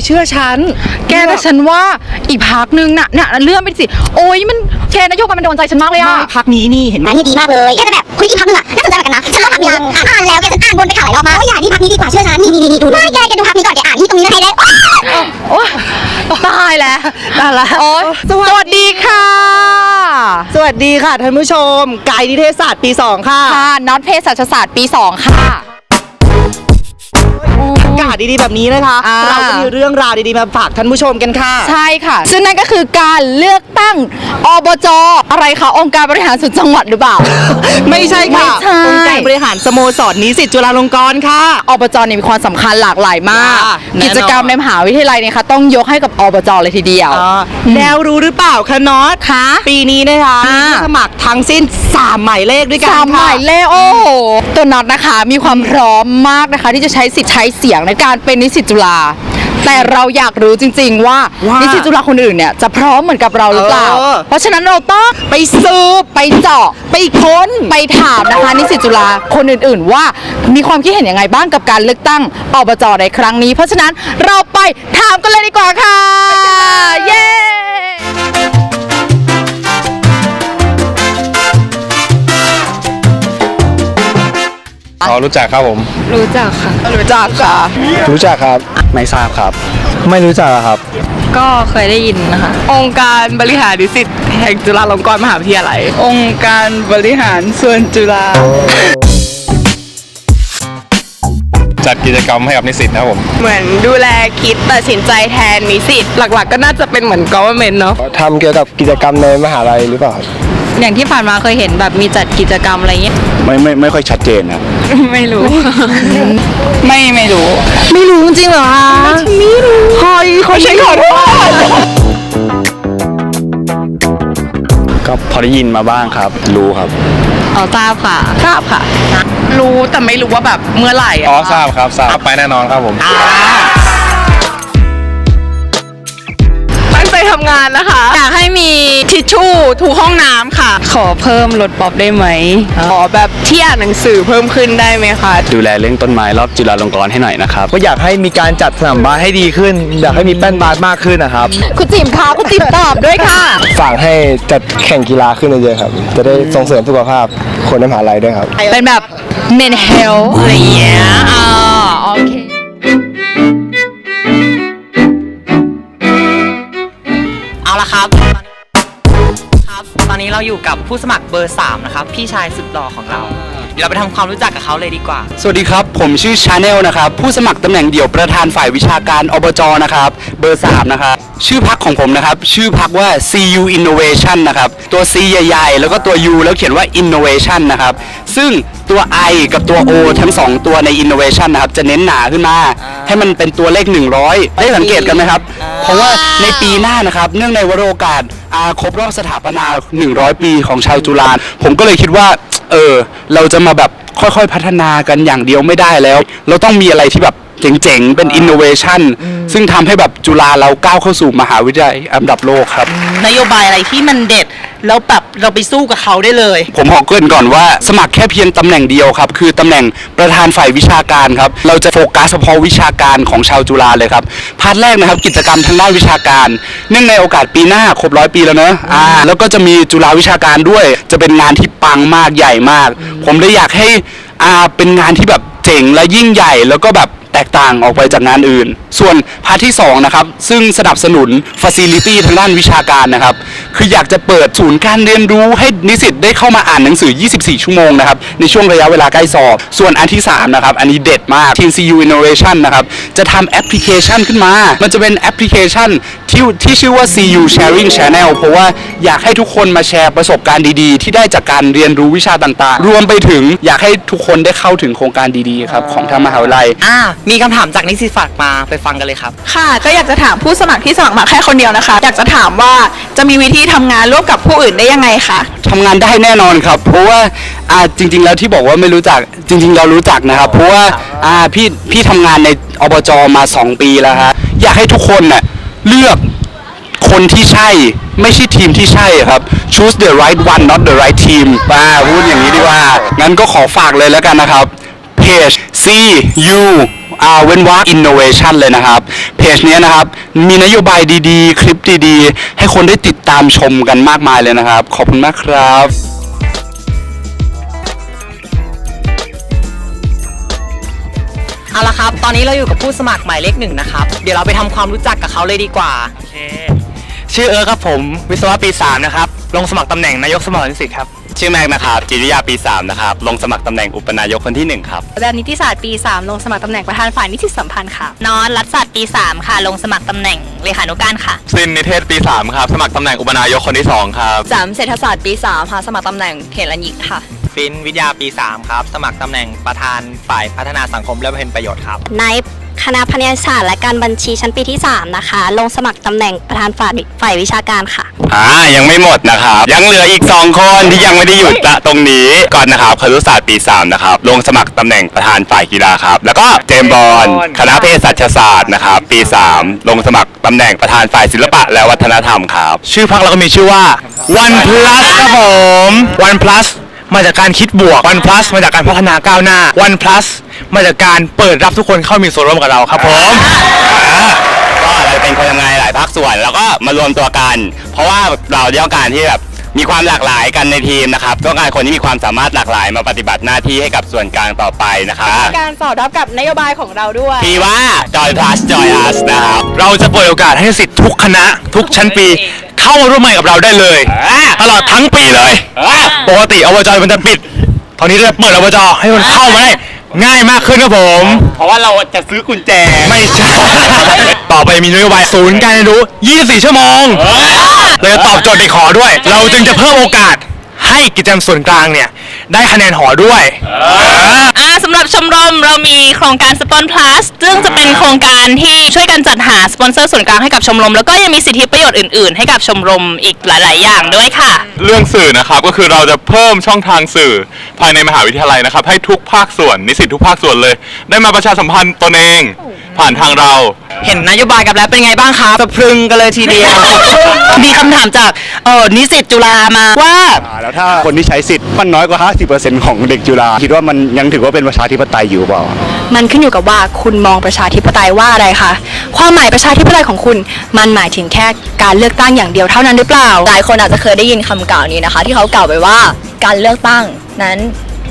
พักนี้ดีเชื่อฉัน แกแต่ฉันว่าอีกพักนึงน่ะเนี่ยเลื่อนไปสิ โอ้ยมันแกนโยบายมันโดนใจฉันมากเลยไม่อะพักนี้นี่เห็นไหมอันนี้ดีมากเลยแกจะแบบคุยอีกพักหนึงอะน่าสนใจเหมือนกันนะฉันว่าพักนี้อ่านแล้วแกจะอ่านบนไปข่าวหลายรอบมากว่าอย่านี่พักนี้ดีกว่าเชื่อฉันนี่นี่นี่ดูไม่แกแกดูพักนี้ก่อนแกอ่านที่ตรงนี้นะให้ได้โอ้ยตายแล้วตายละโอ้ยสวัสดีค่ะสวัสดีค่ะท่านผู้ชมกายนิเทศศาสตร์ปี 2 ค่ะ ค่ะน็อตเพศศาสตร์ปี 2 ค่ะอากาศดีๆแบบนี้นะคะ อ่า เราก็มีเรื่องราวดีๆมาฝากท่านผู้ชมกันค่ะ ใช่ค่ะ ซึ่งนั่นก็คือการเลือกตั้งอบจอะไรคะองค์การบริหารส่วนจังหวัดหรือเปล่า ไม่ใช่ค่ะไม่ใช่ องค์การบริหารสโมสรนิสิตจุฬาลงกรณ์ค่ะ อบจเนี่ยมีความสำคัญหลากหลายมากอ่าแน่นอน กิจกรรมในมหาวิทยาลัยเนี่ยค่ะต้องยกให้กับอบจเลยทีเดียวอ่าแล้วรู้หรือเปล่าคะน็อตคะ ปีนี้นะคะอ่ามีมีผู้สมัครทั้งสิ้น3หมายเลขด้วยกันสามหค่ะ มายเลขโอ้โหตัวน็อตนะคะมีความพร้อมมากนะคะ ที่จะใช้สิทธิ์ใช้เสียงในการเป็นนิสิตจุฬาแต่เราอยากรู้จริง ๆ ว่าว่านินิสิตจุฬาคนอื่นเนี่ยจะพร้อมเหมือนกับเราหรือเปล่า เออ เพราะฉะนั้นเราต้องไปสืบไปเจาะไปค้นไปถามนะคะนิสิตจุฬาคนอื่นๆ ว่ามีความคิดเห็นยังไงบ้างกับการเลือกตั้งอบจในครั้งนี้ เพราะฉะนั้นเราไปถามกันเลยดีกว่าค่ะ รู้จักครับผม รู้จักค่ะ รู้จักค่ะ รู้จักครับ ไม่ทราบครับ ไม่รู้จักครับ ก็เคยได้ยินนะคะ องค์การบริหารนิสิตแห่งจุฬาลงกรณ์มหาวิทยาลัย องค์การบริหารส่วนจุฬา จัดกิจกรรมให้กับนิสิตนะครับผม เหมือนดูแลคิดตัดสินใจแทนนิสิต หลักๆ ก็น่าจะเป็นเหมือน government เนาะ ทำเกี่ยวกับกิจกรรมในมหาลัยหรือเปล่าอย่างที่ผ่านมาเคยเห็นแบบมีจัดกิจกรรมอะไรเงี้ย ไม่ไม่ไม่ค่อยชัดเจนนะ ไม่รู้ ไม่ไม่รู้ ไม่รู้จริงเหรอคะไม่รู้เฮ้ยเขาใช้ขอโทษก็พอได้ยินมาบ้างครับ รู้ครับ อ๋อทราบค่ะทราบค่ะ รู้แต่ไม่รู้ว่าแบบเมื่อไหร่อะอ๋อทราบครับทราบไปแน่นอนครับผม งใจทำงานนะคะ อยากให้มีทิชชู่ทุกห้องน้ำค่ะ ขอเพิ่มรถป๊อปได้ไหม ขอแบบที่อ่านหนังสือเพิ่มขึ้นได้ไหมคะ ดูแลเรื่องต้นไม้รอบจุฬาลงกรณ์ให้หน่อยนะครับ ก็อยากให้มีการจัดสนามบาสให้ดีขึ้น อยากให้มีแป้นบาสมากขึ้นนะครับ คุณจิ๋มคะคุณจิ๋มตอบด้วยค่ะ ฝากให้จัดแข่งกีฬาขึ้นเยอะๆครับ จะได้ส่งเสริมสุขภาพคนในมหาลัยด้วยครับ เป็นแบบ men health อะไรอย่างเงี้ยอ่าโอเค อนนี้เราอยู่กับผู้สมัครเบอร์ 3 นะครับ พี่ชายสุดหล่อของเรา ดี๋ยวเราไปทำความรู้จักกับเขาเลยดีกว่า สวัสดีครับ ผมชื่อชาแนลนะครับ ผู้สมัครตำแหน่งเดี่ยวประธานฝ่ายวิชาการอบจนะครับ เบอร์ 3 นะครับ ชื่อพักของผมนะครับ ชื่อพักว่า CU Innovation นะครับ ตัว C ใหญ่ๆ แล้วก็ตัว U แล้วเขียนว่า Innovation นะครับ ซึ่งตัว I กับตัว O ทั้ง 2 ตัวใน Innovation นะครับ จะเน้นหนาขึ้นมา ให้มันเป็นตัวเลข 100 ได้สังเกตกันไหมครับเพราะว่าในปีหน้านะครับ เนื่องในวโรกาสอาครบรอบสถาปนา 100 ปีของชาวจุฬาผมก็เลยคิดว่า เออ เราจะมาแบบค่อยๆพัฒนากันอย่างเดียวไม่ได้แล้ว เราต้องมีอะไรที่แบบเจ๋งๆ เป็นอินโนเวชันซึ่งทำให้แบบจุฬาเราก้าวเข้าสู่มหาวิทยาลัยอันดับโลกครับ นโยบายอะไรที่มันเด็ด แล้วแบบเราไปสู้กับเขาได้เลย ผมขอเกริ่นก่อนว่าสมัครแค่เพียงตำแหน่งเดียวครับ คือตำแหน่งประธานฝ่ายวิชาการครับ เราจะโฟกัสเฉพาะวิชาการของชาวจุฬาเลยครับ พาร์ทแรกนะครับ กิจกรรมทางด้านวิชาการ เนื่องในโอกาสปีหน้าครบร้อยปีแล้วเนอะอ่า แล้วก็จะมีจุฬาวิชาการด้วย จะเป็นงานที่ปังมากใหญ่มาก ผมเลยอยากให้อ่าเป็นงานที่แบบเจ๋งและยิ่งใหญ่แล้วก็แบบแต กต่างออกไปจากงานอื่น ส่วนพาร์ทที่2นะครับซึ่งสนับสนุนฟ a ซิลิตี้ทางด้านวิชาการนะครับคืออยากจะเปิดศูนย์การเรียนรู้ให้นิสิตได้เข้ามาอ่านหนังสือ 24 ชั่วโมงนะครับในช่วงระยะเวลาใกล้สอบ ส่วนอันที่3นะครับอันนี้เด็ดมาก TCU Innovation นะครับจะทำแอปพลิเคชันขึ้นมา มันจะเป็นแอปพลิเคชัน ที่ที่ชื่อว่า CU Sharing Channel เพราะว่าอยากให้ทุกคนมาแชร์ประสบการณ์ดีๆ ที่ได้จากการเรียนรู้วิชาต่างๆ รวมไปถึงอยากให้ทุกคนได้เข้าถึงโครงการดีๆครับของทางมหาวิทยาลัย อ่ามีคำถามจากนิสิตฝากมาไปฟังกันเลยครับ ค่ะ ก็อยากจะถามผู้สมัครที่สมัครมาแค่คนเดียวนะคะ อยากจะถามว่าจะมีวิธีทำงานร่วมกับผู้อื่นได้ยังไงคะ ทำงานได้แน่นอนครับ เพราะว่าอ่าจริง ๆ แล้วที่บอกว่าไม่รู้จักจริง ๆ เรารู้จักนะครับ เพราะว่าอ่าพี่พี่ทำงานในอบจมา 2 ปีแล้วฮะอยากให้ทุกคนน่ะ เลือกคนที่ใช่ไม่ใช่ทีมที่ใช่ครับ choose the right one not the right team ป้าพูดอย่างนี้ดีกว่า งั้นก็ขอฝากเลยแล้วกันนะครับ เพจ C U อ่เว้นวรรค innovation เลยนะครับ เพจเนี้ยนะครับ มีนโยบายดีๆ คลิปดีๆ ให้คนได้ติดตามชมกันมากมายเลยนะครับ ขอบคุณมากครับ เอาละครับ ตอนนี้เราอยู่กับผู้สมัครหมายเลขหนึ่งนะครับ เดี๋ยวเราไปทำความรู้จักกับเขาเลยดีกว่าชื่อเอิร์ธครับผมวิศวะปี 3 นะครับ ลงสมัครตำแหน่งนายกสมาคมนิสิตครับ ชื่อแม็กนะครับจิตวิทยาปี 3 นะครับ ลงสมัครตำแหน่งอุปนายกคนที่ 1 ครับ แบบนิติศาสตร์ปี 3 ลงสมัครตำแหน่งประธานฝ่ายนิติสัมพันธ์ค่ะ นอนรัฐศาสตร์ปี 3 ค่ะ ลงสมัครตำแหน่งเลขานุการค่ะ ซินนิเทศปี 3 ครับ สมัครตำแหน่งอุปนายกคนที่ 2 ครับ สามเศรษฐศาสตร์ปี3ค่ะสมัครตำแหน่งเขตรัญญิกค่ะ ฟินวิทยาปี 3 ครับ สมัครตำแหน่งประธานฝ่ายพัฒนาสังคมและบำเพ็ญประโยชน์ครับ ในคณะพณิตศาสตร์และการบัญชีชั้นปีที่ 3 นะคะ ลงสมัครตำแหน่งประธานฝ่ายฝ่ายวิชาการค่ะ อ่ายังไม่หมดนะครับ ยังเหลืออีก 2 คนที่ยังไม่ได้หยุดละตรงนี้ก่อนนะครับครุศาสตร์ปี 3 นะครับ ลงสมัครตำแหน่งประธานฝ่ายกีฬาครับ แล้วก็เจมส์บอลคณะเภสัชศาสตร์นะครับปี 3 ลงสมัครตำแหน่งประธานฝ่ายศิลปะและวัฒนธรรมครับ ชื่อพักเราก็มีชื่อว่า One Plus ครับผม One Plus มาจากการคิดบวก One Plus มาจากการพัฒนาก้าวหน้า One Plus มาจากการเปิดรับทุกคนเข้ามีส่วนร่วมกับเราครับผมก็เราเป็นคนทำงานหลายภาคส่วน แล้วก็มารวมตัวกัน เพราะว่าเราต้องการที่แบบ มีความหลากหลายกันในทีมนะครับต้องการคนที่มีความสามารถหลากหลายมาปฏิบัติหน้าที่ให้กับส่วนกลางต่อไปนะครับ การสอดรับกับนโยบายของเราด้วยพี่ว่า Joy Plus Joy Us นะครับเราจะเปิดโอกาสให้สิทธิ์ทุกคณะ ทุกชั้นปี เข้ามาร่วมงานกับเราได้เลยตลอดทั้งปีเลยปกติอบจมันจะปิด ตอนนี้เราจะเปิดอบจให้มันเข้ามาได้ง่ายมากขึ้นครับผม เพราะว่าเราจะซื้อกุญแจ ไม่ใช่ ต่อไปมีนโยบายศูนย์การเรียนรู้ 24 ชั่วโมง เราจะตอบโจทย์เด็กหอด้วย เราจึงจะเพิ่มโอกาสให้กิจกรรมส่วนกลางเนี่ย ได้คะแนนหอด้วยอ่าสำหรับชมรมเรามีโครงการสปอนพลัสซึ่งจะเป็นโครงการที่ช่วยกันจัดหาสปอนเซอร์ส่วนกลางให้กับชมรม แล้วก็ยังมีสิทธิประโยชน์อื่นๆ ให้กับชมรมอีกหลาย ๆ อย่างด้วยค่ะ เรื่องสื่อนะครับก็คือเราจะเพิ่มช่องทางสื่อภายในมหาวิทยาลัยนะครับ ให้ทุกภาคส่วนนิสิตทุกภาคส่วนเลย ได้มาประชาสัมพันธ์ตนเอง ผ่านทางเรา เห็นนโยบายกับแล้วเป็นไงบ้างครับสะพรึงกันเลยทีเดียว มีคำถามจากเออนิสิตจุฬามาว่าแล้วถ้าคนที่ใช้สิทธิ์มันน้อยกว่า 50%ของเด็กจุฬาคิดว่ามันยังถือว่าเป็นประชาธิปไตยอยู่เปล่า มันขึ้นอยู่กับว่าคุณมองประชาธิปไตยว่าอะไรคะ ความหมายประชาธิปไตยของคุณ มันหมายถึงแค่การเลือกตั้งอย่างเดียวเท่านั้นหรือเปล่า หลายคนอาจจะเคยได้ยินคำกล่าวนี้นะคะ ที่เขากล่าวไว้ว่าการเลือกตั้งนั้น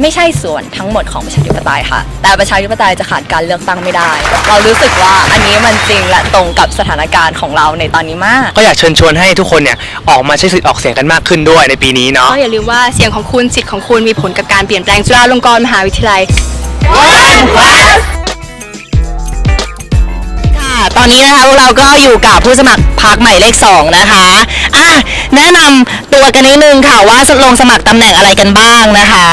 ไม่ใช่ส่วนทั้งหมดของประชาธิปไตยค่ะ แต่ประชาธิปไตยจะขาดการเลือกตั้งไม่ได้ เรารู้สึกว่าอันนี้มันจริงและตรงกับสถานการณ์ของเราในตอนนี้มาก ก็อยากเชิญชวนให้ทุกคนเนี่ยออกมาใช้สิทธิ์ออกเสียงกันมากขึ้นด้วยในปีนี้เนาะก็อย่าลืมว่าเสียงของคุณสิทธิ์ของคุณมีผลกับการเปลี่ยนแปลงจุฬาลงกรณ์มหาวิทยาลัยค่ะตอนนี้นะคะพวกเราก็อยู่กับผู้สมัครพักหมายเลขสองนะคะอะแนะนำตัวกันนิดนึงค่ะว่าลงสมัครตำแหน่งอะไรกันบ้างนะคะ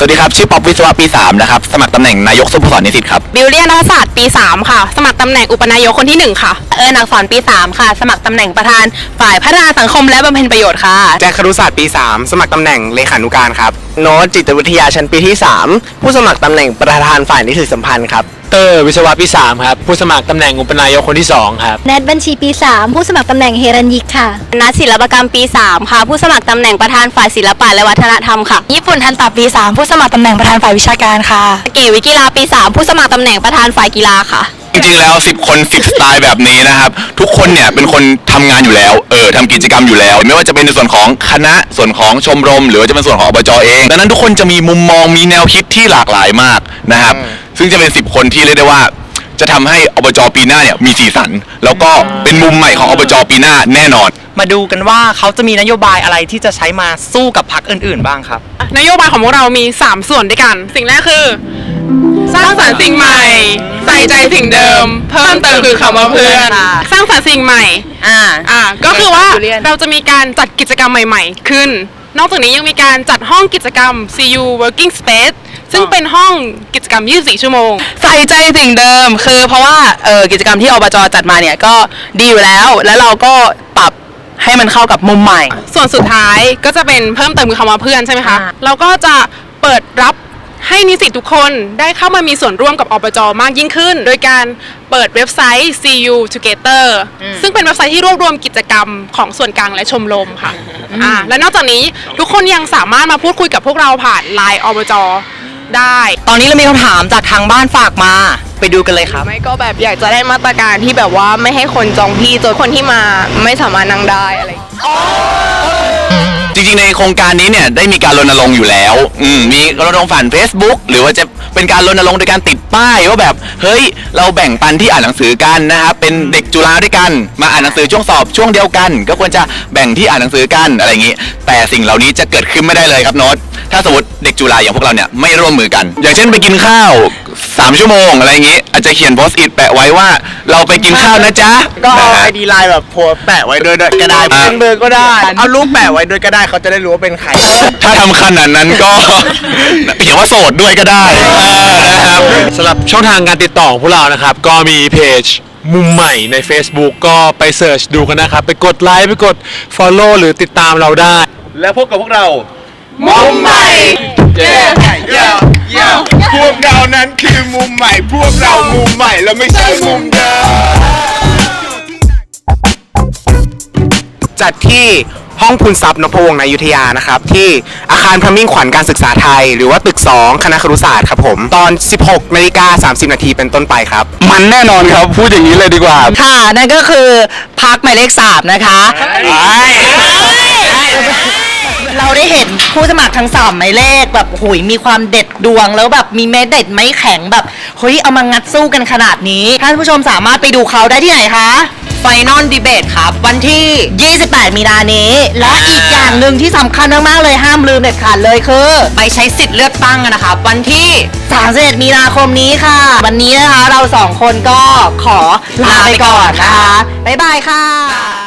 สวัสดีครับ ชื่อป๊อปวิศวะปี 3 นะครับ สมัครตำแหน่งนายกสโมสรนิสิตครับ บิวเลียนรัฐศาสตร์ปี 3 ค่ะ สมัครตำแหน่งอุปนายกคนที่ 1 ค่ะ เอิญอักษรปี 3 ค่ะ สมัครตำแหน่งประธานฝ่ายพัฒนาสังคมและบำเพ็ญประโยชน์ค่ะ แจ็คครุศาสตร์ปี 3 สมัครตำแหน่งเลขานุการครับ โน้ตจิตวิทยาชั้นปีที่ 3 ผู้สมัครตำแหน่งประธานฝ่ายนิสิตสัมพันธ์ครับเตอร์วิศวะปี3ครับ ผู้สมัครตำแหน่งอุปนายกคนที่2ครับ แนทบัญชีปี 3 ผู้สมัครตำแหน่งเฮรัญยิกค่ะ นัดศิลปกรรมปี 3 ค่ะ ผู้สมัครตำแหน่งประธานฝ่ายศิลปะและวัฒนธรรมค่ะญี่ปุ่นทันตาปี 3 ผู้สมัครตำแหน่งประธานฝ่ายวิชาการค่ะ เกวิกีฬาปี 3 ผู้สมัครตำแหน่งประธานฝ่ายกีฬาค่ะ จริงๆแล้ว 10 คน 10 สไตล์แบบนี้นะครับ ทุกคนเนี่ยเป็นคนทำงานอยู่แล้ว เออทำกิจกรรมอยู่แล้ว ไม่ว่าจะเป็นในส่วนของคณะส่วนของชมรม หรือว่าจะเป็นส่วนของอบจเอง ดังนั้นทุกคนจะมีมุมมองมีแนวคิดที่หลากหลายมากนะครับ ซึ่งจะเป็น 10 คนที่เรียกได้ว่า จะทำให้อบจปีหน้าเนี่ยมีสีสัน แล้วก็เป็นมุมใหม่ของอบจปีหน้าแน่นอน มาดูกันว่าเขาจะมีนโยบายอะไรที่จะใช้มาสู้กับพรรคอื่น ๆ บ้างครับ นโยบายของพวกเรามี 3 ส่วนด้วยกัน สิ่งแรกคือ สร้างสรรค์สิ่งใหม่ ใส่ใจสิ่งเดิม เพิ่มเติมคือคำว่าเพื่อนสร้างสรรค์สิ่งใหม่ อ่า อ่าก็คือว่าจูเลียน เราจะมีการจัดกิจกรรมใหม่ๆ ขึ้น นอกจากนี้ยังมีการจัดห้องกิจกรรม CU Working Space ซึ่งเป็นห้องกิจกรรม 24 ชั่วโมง ใส่ใจสิ่งเดิมคือเพราะว่าเออกิจกรรมที่อบจจัดมาเนี่ยก็ดีอยู่แล้ว แล้วเราก็ปรับให้มันเข้ากับมุมใหม่ ส่วนสุดท้ายก็จะเป็นเพิ่มเติมคือคำว่าเพื่อนใช่ไหมคะ อ่า เราก็จะเปิดรับ ให้นิสิตทุกคนได้เข้ามามีส่วนร่วมกับอบจมากยิ่งขึ้น โดยการเปิดเว็บไซต์ CU Together ซึ่งเป็นเว็บไซต์ที่รวบรวมกิจกรรมของส่วนกลางและชมรมค่ะอ่าและนอกจากนี้ทุกคนยังสามารถมาพูดคุยกับพวกเราผ่าน Line อบจได้ ตอนนี้เรามีคำถามจากทางบ้านฝากมา ไปดูกันเลยครับ ไม่ก็แบบอยากจะได้มาตรการที่แบบว่าไม่ให้คนจองที่จนคนที่มาไม่สามารถนั่งได้อะไรอย่างเงี้ย จริงๆในโครงการนี้เนี่ยได้มีการรณรงค์อยู่แล้วอืมมีรณรงค์ผ่าน Facebook หรือว่าจะเป็นการรณรงค์โดยการติดป้ายว่าแบบเฮ้ยเราแบ่งปันที่อ่านหนังสือกันนะครับเป็นเด็กจุฬาด้วยกัน มาอ่านหนังสือช่วงสอบช่วงเดียวกัน ก็ควรจะแบ่งที่อ่านหนังสือกันอะไรอย่างนี้ แต่สิ่งเหล่านี้จะเกิดขึ้นไม่ได้เลยครับโน้ต ถ้าสมมติเด็กจุฬาอย่างพวกเราเนี่ยไม่ร่วมมือกัน อย่างเช่นไปกินข้าว 3 ชั่วโมงอะไรอย่างนี้ อาจจะเขียนโพสต์อิทแปะไว้ว่า เราไปกินข้าวนะจ๊ะก็เอานะไอฮะดีไลน์แบบโพสต์แปะไว้ด้วยด้วยก็ได้อ่าเป็นเบอร์ก็ได้ เอารูปแปะไว้ด้วยก็ได้เขาจะได้รู้ว่าเป็นใคร ถ้าทำขนาดนั้นก็ เขียนว่าโสดด้วยก็ได้เออนะครับสำหรับช่องทางการติดต่อของพวกเรานะครับ ก็มีเพจมุมใหม่ใน Facebook ก็ไปเสิร์ชดูกันนะครับ ไปกดไลค์ไปกด Follow หรือติดตามเราได้ แล้วพบกับพวกเรา มุมใหม่เย้เย้เย้พวกเรานั้นคือมุมใหม่ พวกเรามุมใหม่แล้วไม่ใช่มุมเดิมจัดที่ห้องพูนทรัพย์นพวงศ์ในอยุธยานะครับ ที่อาคารพระมิ่งขวัญการศึกษาไทย หรือว่าตึก 2 คณะครุศาสตร์ครับผม ตอน 16นาฬิกา30 นาทีเป็นต้นไปครับ มันแน่นอนครับ พูดอย่างนี้เลยดีกว่า ค่ะ นั่นก็คือพักหมายเลขสามนะคะ เราได้เห็นผู้สมัครทั้งสามหมายเลขแบบหุยมีความเด็ดดวงแล้วแบบมีเม็ดเด็ดไม้แข็งแบบเฮ้ยเอามางัดสู้กันขนาดนี้ท่านผู้ชมสามารถไปดูเขาได้ที่ไหนคะ ไฟนอลดีเบตครับ วันที่ 28 มีนานี้ และอีกอย่างหนึ่งที่สำคัญมากๆเลยห้ามลืมเด็ดขาดเลยคือ ไปใช้สิทธิ์เลือกตั้งกันนะครับวันที่ 31 มีนาคมนี้ค่ะ วันนี้นะคะเราสองคนก็ขอลาไปก่อนนะคะบ๊ายบายค่ะ